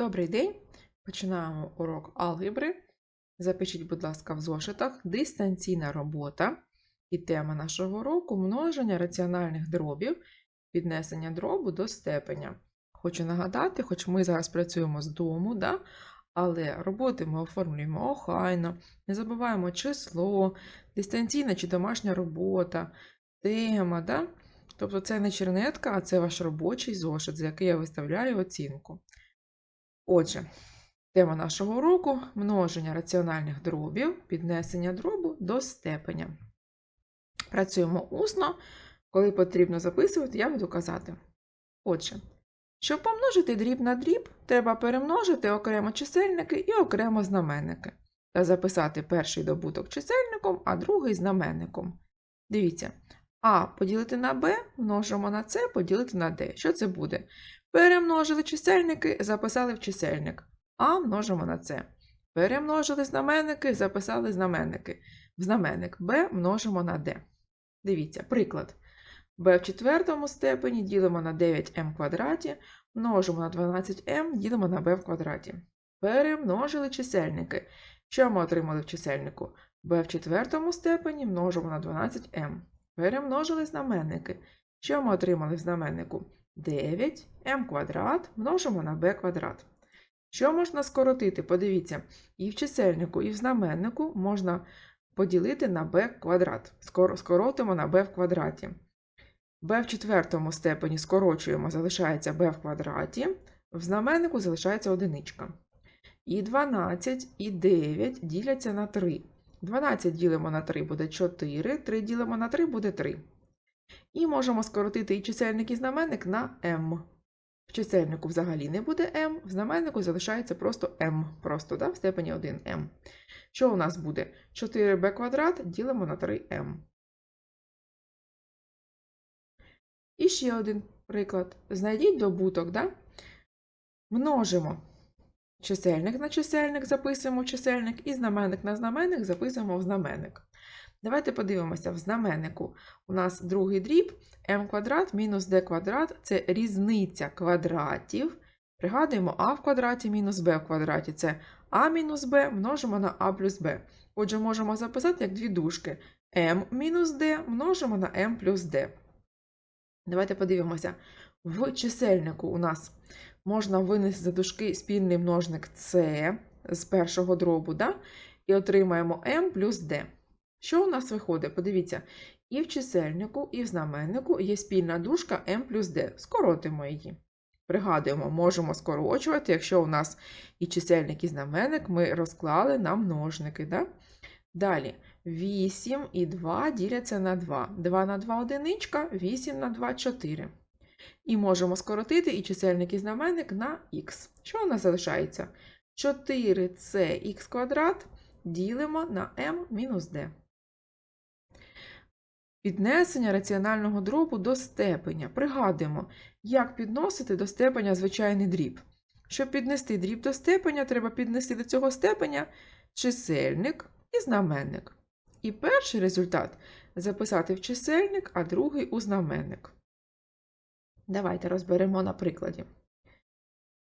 Добрий день! Починаємо урок алгебри. Запишіть, будь ласка, в зошитах дистанційна робота. І тема нашого уроку множення раціональних дробів, піднесення дробу до степеня. Хочу нагадати, хоч ми зараз працюємо з дому, да? але роботи ми оформлюємо охайно, не забуваємо число, дистанційна чи домашня робота, тема. Да? Тобто це не чернетка, а це ваш робочий зошит, за який я виставляю оцінку. Отже, тема нашого уроку множення раціональних дробів, піднесення дробу до степеня. Працюємо усно, коли потрібно записувати, я буду казати. Отже, щоб помножити дріб на дріб, треба перемножити окремо чисельники і окремо знаменники. Та записати перший добуток чисельником, а другий знаменником. Дивіться, А поділити на Б, множимо на С, поділити на Д. Що це буде? Перемножили чисельники, записали в чисельник. А множимо на С. Перемножили знаменники, записали знаменники. В знаменник Б множимо на Д. Дивіться, приклад. b в четвертому степені ділимо на 9m квадраті, множимо на 12m, ділимо на b в квадраті. Перемножили чисельники. Що ми отримали в чисельнику? b в четвертому степені множимо на 12m. Перемножили знаменники. Що ми отримали в знаменнику? 9m квадрат множимо на b квадрат. Що можна скоротити? Подивіться, і в чисельнику, і в знаменнику можна поділити на b квадрат. Скоро скоротимо на b в квадраті. b в четвертому степені скорочуємо, залишається b в квадраті, в знаменнику залишається одиничка. І 12, і 9 діляться на 3. 12 ділимо на 3 буде 4, 3 ділимо на 3 буде 3. І можемо скоротити і чисельник, і знаменник на m. В чисельнику взагалі не буде m, в знаменнику залишається просто m, просто да, в степені 1m. Що у нас буде? 4b квадрат ділимо на 3m. І ще один приклад. Знайдіть добуток, да? множимо чисельник на чисельник, записуємо в чисельник, і знаменник на знаменник записуємо в знаменник. Давайте подивимося в знаменнику. У нас другий дріб m квадрат мінус d квадрат це різниця квадратів. Пригадуємо, а в квадраті мінус b в квадраті це а мінус b множимо на а плюс b. Отже, можемо записати як дві дужки. m мінус d множимо на m плюс d. Давайте подивимося. В чисельнику у нас можна винести за дужки спільний множник c з першого дробу, да? і отримаємо m плюс d. Що у нас виходить? Подивіться, і в чисельнику, і в знаменнику є спільна дужка m плюс d. Скоротимо її. Пригадуємо, можемо скорочувати, якщо у нас і чисельник, і знаменник ми розклали на множники. Да? Далі 8 і 2 діляться на 2. 2 на 2 одиничка, 8 на 2 4. І можемо скоротити і чисельник, і знаменник на х. Що у нас залишається? 4c квадрат ділимо на m мінус d. Піднесення раціонального дробу до степеня. Пригадуємо, як підносити до степеня звичайний дріб. Щоб піднести дріб до степеня, треба піднести до цього степеня чисельник і знаменник. І перший результат записати в чисельник, а другий у знаменник. Давайте розберемо на прикладі.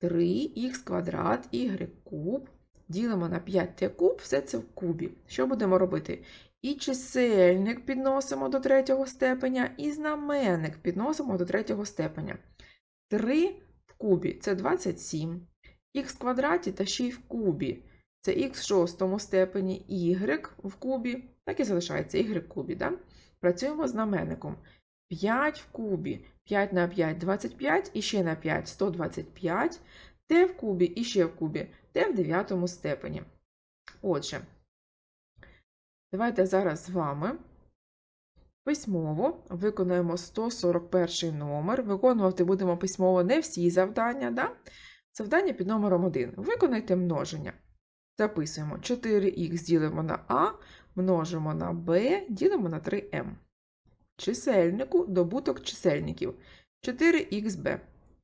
3х квадрат y куб. Ділимо на 5t куб, все це в кубі. Що будемо робити? І чисельник підносимо до третього степеня, і знаменник підносимо до третього степеня. 3 в кубі це 27. Х в квадраті та ще й в кубі. Це х в шостому степені, y в кубі, так і залишається y в кубі. Да? Працюємо з знаменником. 5 в кубі, 5 на 5 25, і ще на 5 125, t в кубі і ще в кубі, t в дев'ятому степені. Отже, давайте зараз з вами письмово виконуємо 141 номер. Виконувати будемо письмово не всі завдання. Да? Завдання під номером 1. Виконайте множення. Записуємо 4х ділимо на А, множимо на b, ділимо на 3m. Чисельнику добуток чисельників 4xb.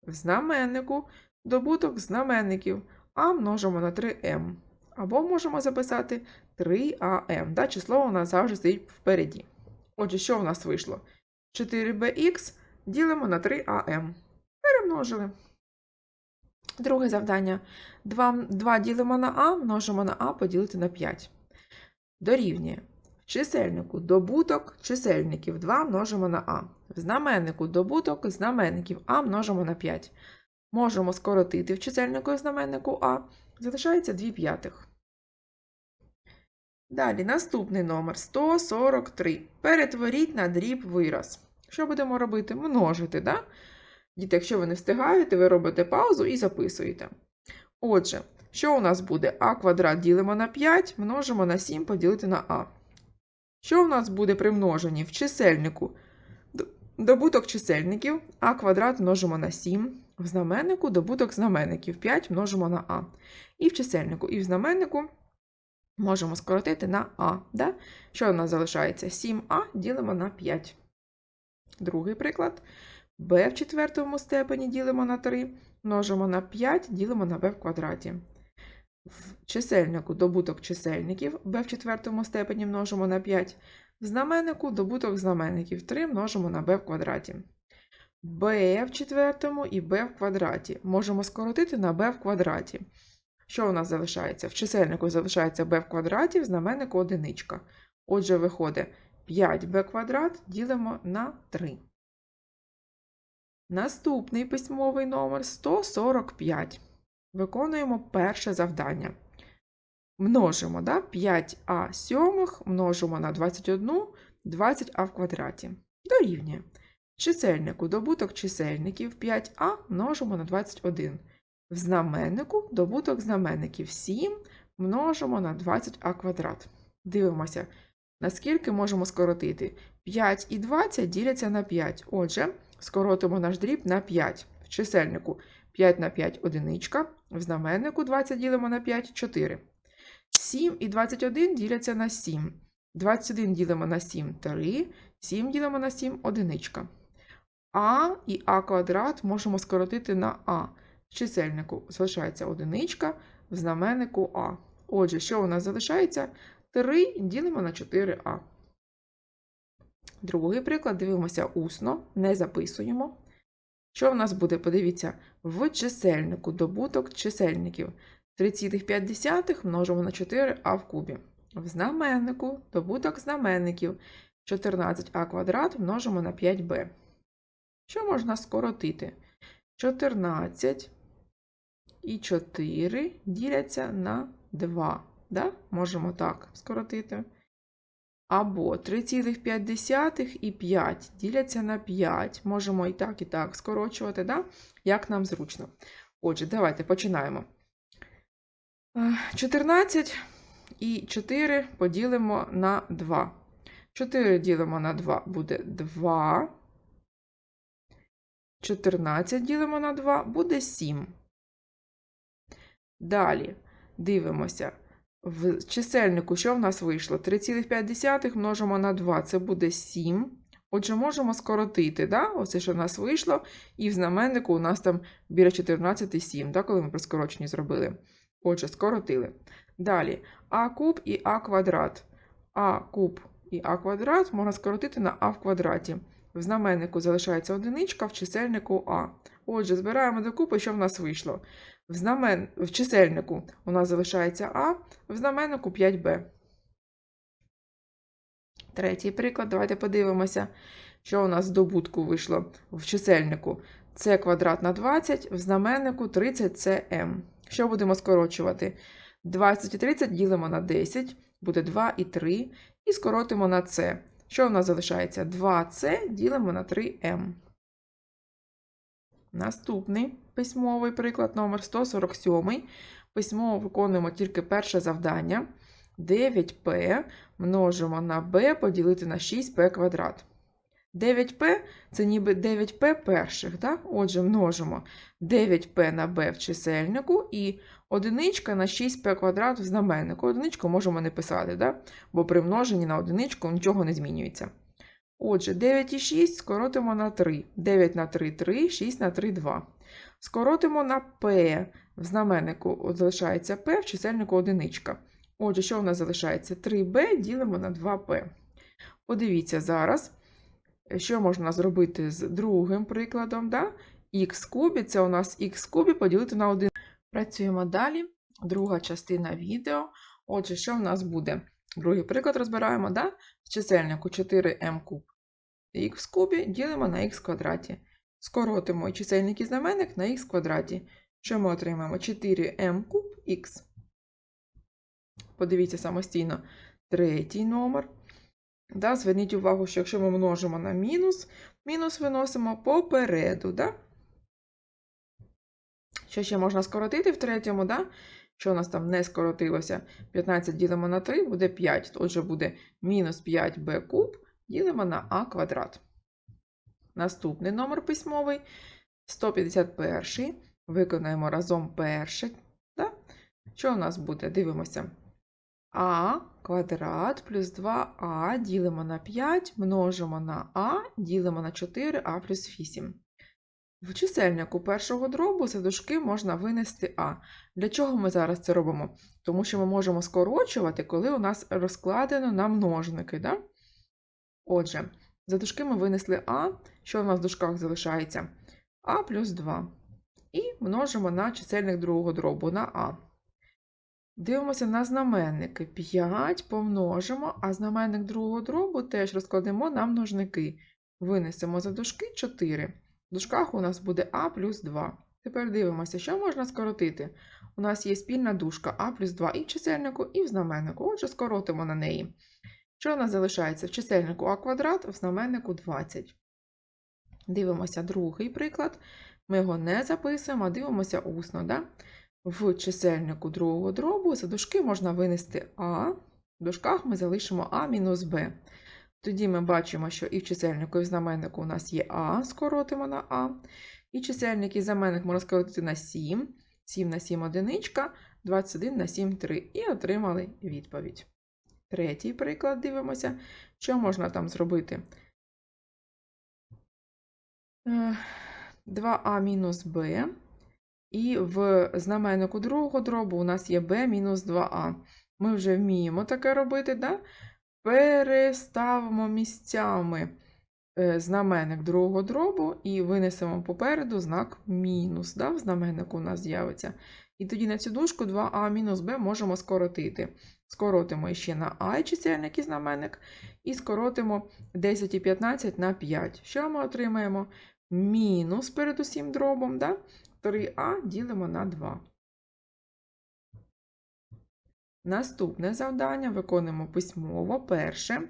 В знаменнику добуток знаменників а множимо на 3m. Або можемо записати 3am. Да, Число у нас завжди стоїть впереді. Отже, що в нас вийшло? 4bx ділимо на 3am. Перемножили. Друге завдання. 2, 2 ділимо на А, множимо на А поділити на 5. Дорівнює. В чисельнику добуток чисельників 2 множимо на А. В знаменнику добуток знаменників А множимо на 5. Можемо скоротити в чисельнику і знаменнику А. Залишається 2 п'ятих. Далі наступний номер 143. Перетворіть на дріб вираз. Що будемо робити? Множити, да? Діти, якщо ви не встигаєте, ви робите паузу і записуєте. Отже, що у нас буде? А квадрат ділимо на 5, множимо на 7 поділити на А. Що у нас буде при множенні в чисельнику? Добуток чисельників А квадрат множимо на 7. В знаменнику добуток знаменників 5 множимо на А. І в чисельнику, і в знаменнику можемо скоротити на А. Да? Що у нас залишається? 7а ділимо на 5. Другий приклад. b в четвертому степені ділимо на 3, множимо на 5, ділимо на b в квадраті. В чисельнику добуток чисельників b в четвертому степені множимо на 5. В знаменнику добуток знаменників 3 множимо на b в квадраті. b в четвертому і b в квадраті. Можемо скоротити на b в квадраті. Що у нас залишається? В чисельнику залишається b в квадраті, в знаменнику одиничка. Отже, виходить 5b квадрат ділимо на 3. Наступний письмовий номер 145. Виконуємо перше завдання. Множимо да? 5а сьомих множимо на 21, 20а в квадраті. Дорівнює. Чисельнику добуток чисельників 5а множимо на 21. В знаменнику добуток знаменників 7 множимо на 20а квадрат. Дивимося, наскільки можемо скоротити. 5 і 20 діляться на 5. Отже, скоротимо наш дріб на 5. В чисельнику 5 на 5 одиничка, в знаменнику 20 ділимо на 5 4. 7 і 21 діляться на 7. 21 ділимо на 7 3, 7 ділимо на 7 одиничка. А і А квадрат можемо скоротити на А. В чисельнику залишається одиничка, в знаменнику А. Отже, що у нас залишається? 3 ділимо на 4а. Другий приклад дивимося усно, не записуємо. Що в нас буде? Подивіться, в чисельнику добуток чисельників 3,5 множимо на 4а в кубі. В знаменнику добуток знаменників 14а квадрат множимо на 5b. Що можна скоротити? 14 і 4 діляться на 2. Да? Можемо так скоротити. Або 3,5 і 5 діляться на 5. Можемо і так, і так скорочувати, да? як нам зручно. Отже, давайте починаємо. Е, 14 і 4 поділимо на 2. 4 ділимо на 2 буде 2. 14 ділимо на 2 буде 7. Далі дивимося. В чисельнику, що в нас вийшло? 3,5 множимо на 2, це буде 7. Отже, можемо скоротити, да? оце, що в нас вийшло, і в знаменнику у нас там біля 14 7, да? коли ми при скороченні зробили. Отже, скоротили. Далі а куб і а квадрат. А куб і а квадрат можна скоротити на а в квадраті. В знаменнику залишається одиничка, в чисельнику а. Отже, збираємо докупи, що в нас вийшло. В, знамен... в чисельнику у нас залишається А, в знаменнику 5b. Третій приклад. Давайте подивимося, що у нас в добутку вийшло в чисельнику. С квадрат на 20, в знаменнику 30cm. Що будемо скорочувати? 20 і 30 ділимо на 10, буде 2 і 3, і скоротимо на С. Що у нас залишається? 2С ділимо на 3М. Наступний письмовий приклад номер 147. Письмово виконуємо тільки перше завдання. 9П множимо на b поділити на 6p квадрат. 9p це ніби 9p перших. Так? Отже, множимо 9p на b в чисельнику і одиничка на 6p квадрат в знаменнику. Одиничку можемо не писати, да? бо при множенні на одиничку нічого не змінюється. Отже, 9 і 6 скоротимо на 3. 9 на 3 3, 6 на 3 2. Скоротимо на P. В знаменнику залишається P, в чисельнику одиничка. Отже, що в нас залишається? 3b ділимо на 2p. Подивіться зараз, що можна зробити з другим прикладом. Да? х кубі, це у нас х кубі поділити на 1. Працюємо далі. Друга частина відео. Отже, що в нас буде? Другий приклад розбираємо, да? з чисельнику 4m куб х кубі ділимо на х квадраті. Скоротимо чисельник і знаменник на х квадраті. Що ми отримаємо? 4m куб х. Подивіться самостійно третій номер. Да, зверніть увагу, що якщо ми множимо на мінус, мінус виносимо попереду. Да? Що ще можна скоротити в третьому? Да? Що у нас там не скоротилося? 15 ділимо на 3 буде 5. Отже, буде мінус 5b куб ділимо на а квадрат. Наступний номер письмовий 151. Виконаємо разом перше. Да? Що у нас буде? Дивимося. А квадрат плюс 2а ділимо на 5, множимо на а, ділимо на 4а плюс 8. В чисельнику першого дробу за дужки можна винести а. Для чого ми зараз це робимо? Тому що ми можемо скорочувати, коли у нас розкладено на множники. Да? Отже, за дужки ми винесли а, що в нас в дужках залишається? а плюс 2. І множимо на чисельник другого дробу на а. Дивимося на знаменники. 5 помножимо, а знаменник другого дробу теж розкладемо на множники. Винесемо за дужки 4. В дужках у нас буде а плюс 2. Тепер дивимося, що можна скоротити. У нас є спільна дужка а плюс 2 і в чисельнику, і в знаменнику. Отже, скоротимо на неї. Що у нас залишається? В чисельнику а квадрат, в знаменнику 20. Дивимося другий приклад. Ми його не записуємо, а дивимося усно. Да? В чисельнику другого дробу за дужки можна винести а, в дужках ми залишимо а мінус b. Тоді ми бачимо, що і в чисельнику, і в знаменнику у нас є а, скоротимо на а. І чисельник і знаменник можна скоротити на 7. 7 на 7 одиничка, 21 на 7 3. І отримали відповідь. Третій приклад дивимося, що можна там зробити. 2а мінус b. І в знаменнику другого дробу у нас є b мінус 2а. Ми вже вміємо таке робити, да? переставимо місцями е, знаменник другого дробу і винесемо попереду знак мінус. Да? В у нас з'явиться. І тоді на цю дужку 2а мінус b можемо скоротити. Скоротимо ще на а чисельник і знаменник, і скоротимо 10 і 15 на 5. Що ми отримаємо? Мінус перед усім дробом. Да? 3а ділимо на 2. Наступне завдання виконуємо письмово. Перше.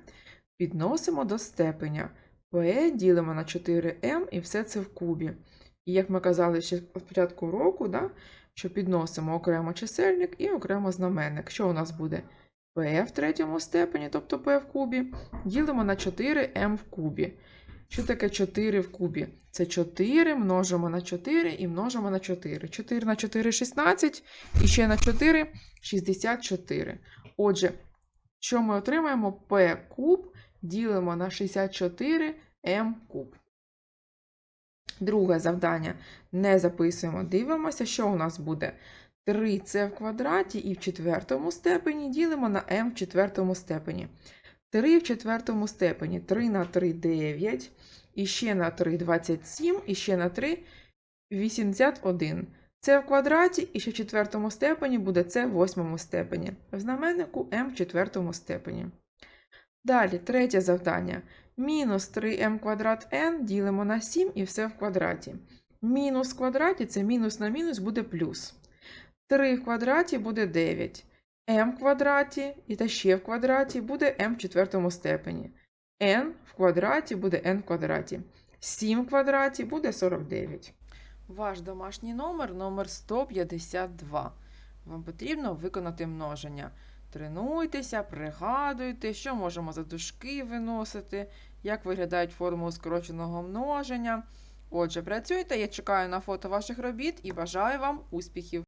Підносимо до степеня. P ділимо на 4m і все це в кубі. І як ми казали ще спочатку року, да, що підносимо окремо чисельник і окремо знаменник. Що у нас буде? P в третьому степені, тобто P в кубі, ділимо на 4m в кубі. Що таке 4 в кубі? Це 4 множимо на 4 і множимо на 4. 4 на 4 16, і ще на 4 64. Отже, що ми отримаємо? P куб ділимо на 64 m куб. Друге завдання не записуємо, дивимося, що у нас буде. 3c в квадраті і в четвертому степені ділимо на m в четвертому степені. 3 в четвертому степені 3 на 3 9, і ще на 3 27, і ще на 3 81. Це в квадраті, і ще в четвертому степені буде це в восьмому степені. В знаменнику m в четвертому степені. Далі, третє завдання. Мінус 3m квадрат n ділимо на 7 і все в квадраті. Мінус в квадраті це мінус на мінус буде плюс. 3 в квадраті буде 9. M квадраті і та ще в квадраті буде m в четвертому степені. n в квадраті буде n в квадраті. 7 в квадраті буде 49. Ваш домашній номер номер 152. Вам потрібно виконати множення. Тренуйтеся, пригадуйте, що можемо за дужки виносити, як виглядають формули скороченого множення. Отже, працюйте, я чекаю на фото ваших робіт і бажаю вам успіхів!